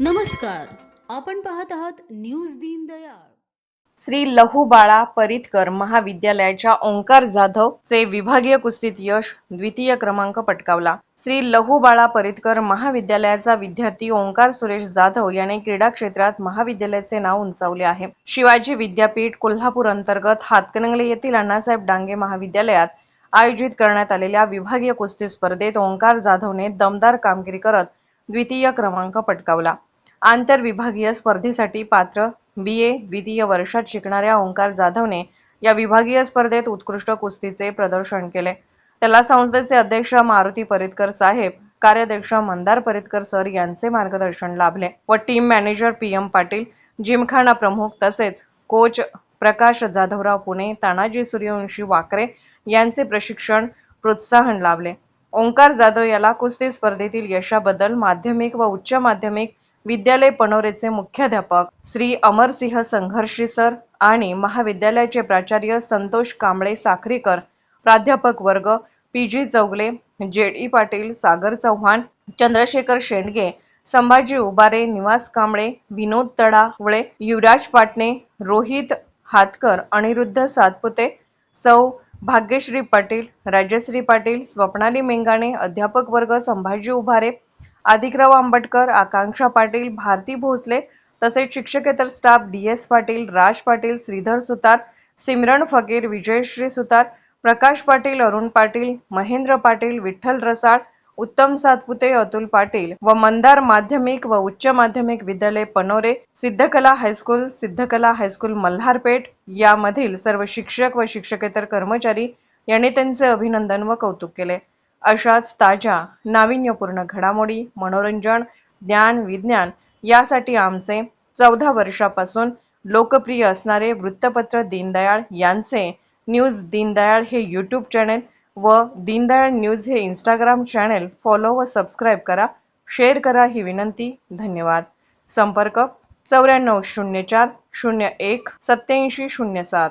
नमस्कार. आपण पाहत आहात न्यूज दीनदयाळ श्री लहूबाळा परितकर महाविद्यालयाच्या ओंकार जाधव चे विभागीय कुस्तीत यश द्वितीय क्रमांक पटकावला. श्री लहुबाळा परितकर महाविद्यालयाचा विद्यार्थी ओंकार सुरेश जाधव याने क्रीडा क्षेत्रात महाविद्यालयाचे नाव उंचावले आहे. शिवाजी विद्यापीठ कोल्हापूर अंतर्गत हातकणंगले येथील अण्णासाहेब डांगे महाविद्यालयात आयोजित करण्यात आलेल्या विभागीय कुस्ती स्पर्धेत ओंकार जाधवने दमदार कामगिरी करत द्वितीय क्रमांक पटकावला. आंतरविभागीय स्पर्धेसाठी पात्र बी ए द्वितीय वर्षात शिकणाऱ्या ओंकार जाधवने या विभागीय स्पर्धेत उत्कृष्ट कुस्तीचे प्रदर्शन केले. त्याला संस्थेचे अध्यक्ष मारुती परितकर साहेब कार्याध्यक्ष मंदार परितकर सर यांचे मार्गदर्शन लाभले व team manager P M Patil gymkhana प्रमुख तसेच कोच प्रकाश जाधवराव पुणे तानाजी सूर्यवंशी वाकरे यांचे प्रशिक्षण प्रोत्साहन लाभले. ओंकार जाधव याला कुस्ती स्पर्धेतील यशाबद्दल माध्यमिक व उच्च माध्यमिक विद्यालय पनोरेचे मुख्याध्यापक श्री अमरसिंह संघर्षी सर आणि महाविद्यालयाचे प्राचार्य संतोष कांबळे साखरीकर प्राध्यापक वर्ग P G Chougale J D Patil Sagar Chavan Chandrashekhar Shendge Sambhaji Ubare Niwas Kamble विनोद तडावळे युवराज पाटणे रोहित हातकर अनिरुद्ध सातपुते सौ भाग्यश्री पाटील राजश्री पाटील स्वप्नाली मेंगाणे अध्यापक वर्ग संभाजी उभारे आदिकराव आंबटकर आकांक्षा पाटील भारती भोसले तसेच शिक्षकेतर staff D S Patil Raj Patil Shridhar Sutar Simran Fakir Vijayshree Sutar Prakash Patil Arun Patil Mahendra Patil Vitthal रसाळ उत्तम सातपुते अतुल पाटील व मंदार माध्यमिक व उच्च माध्यमिक विद्यालय Panore Siddhakala high school Siddhakala high school Malharpeth यामधील सर्व शिक्षक व शिक्षकेतर कर्मचारी यांनी त्यांचे अभिनंदन व कौतुक केले. अशाच ताज्या नाविन्यपूर्ण घडामोडी मनोरंजन ज्ञान विज्ञान यासाठी आमचे चौदा वर्षापासून लोकप्रिय असणारे वृत्तपत्र दीनदयाळ यांचे न्यूज दीनदयाळ हे यूट्यूब चॅनेल व दीनदयाळ न्यूज हे इंस्टाग्राम चॅनेल फॉलो व सबस्क्राईब करा. शेअर करा ही विनंती. धन्यवाद. संपर्क चौऱ्याण्णव शून्य चार शून्य एक सत्याऐंशी शून्य सात.